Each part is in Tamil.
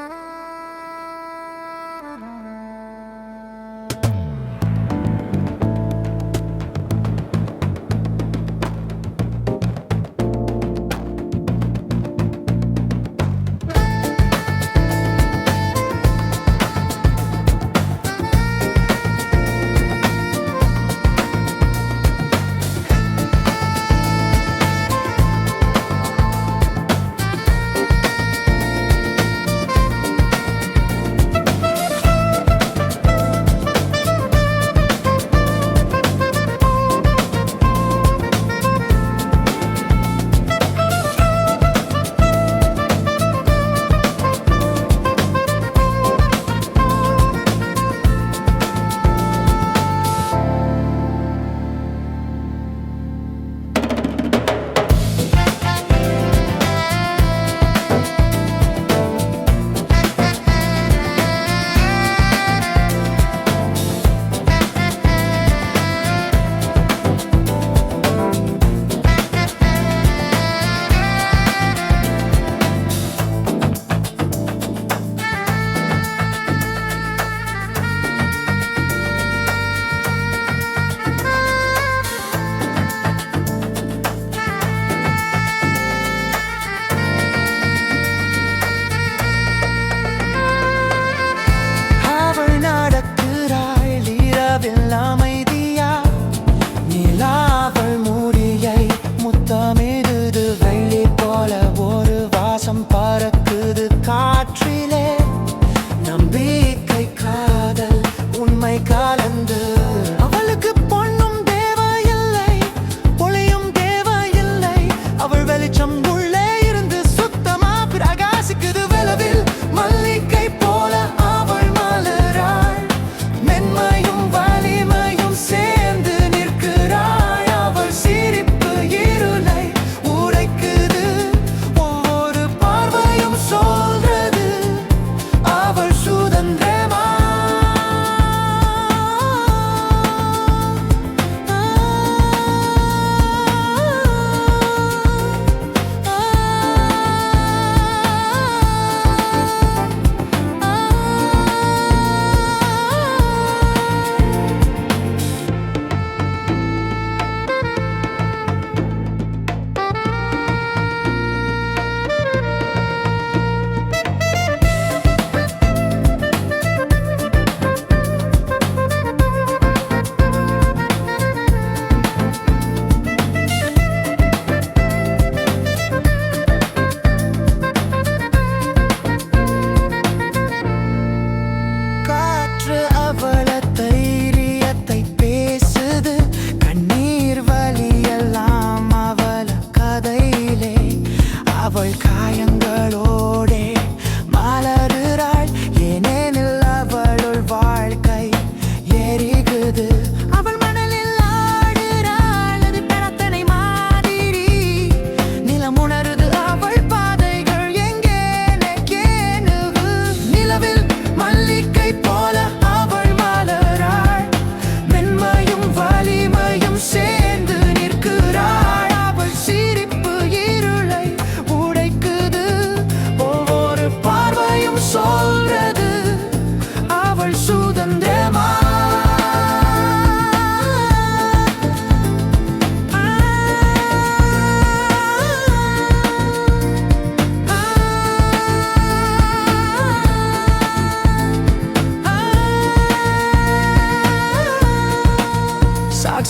Ah.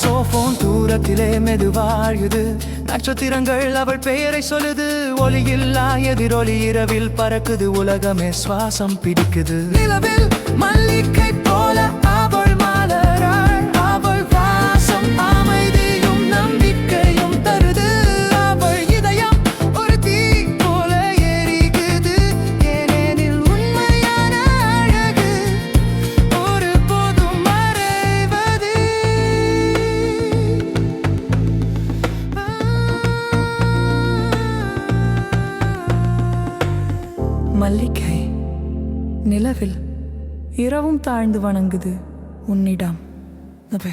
சோஃபோன் தூரத்திலே மெது வாழுது நட்சத்திரங்கள் அவள் பெயரை சொல்லுது. ஒளியில்லா எதிரொலி இரவில் பறக்குது. உலகமே சுவாசம் பிடிக்குது. நிலவில் மல்லிகை மல்லிகை நிலவில் இரவும் தாழ்ந்து வணங்குது உன்னிடம். நபே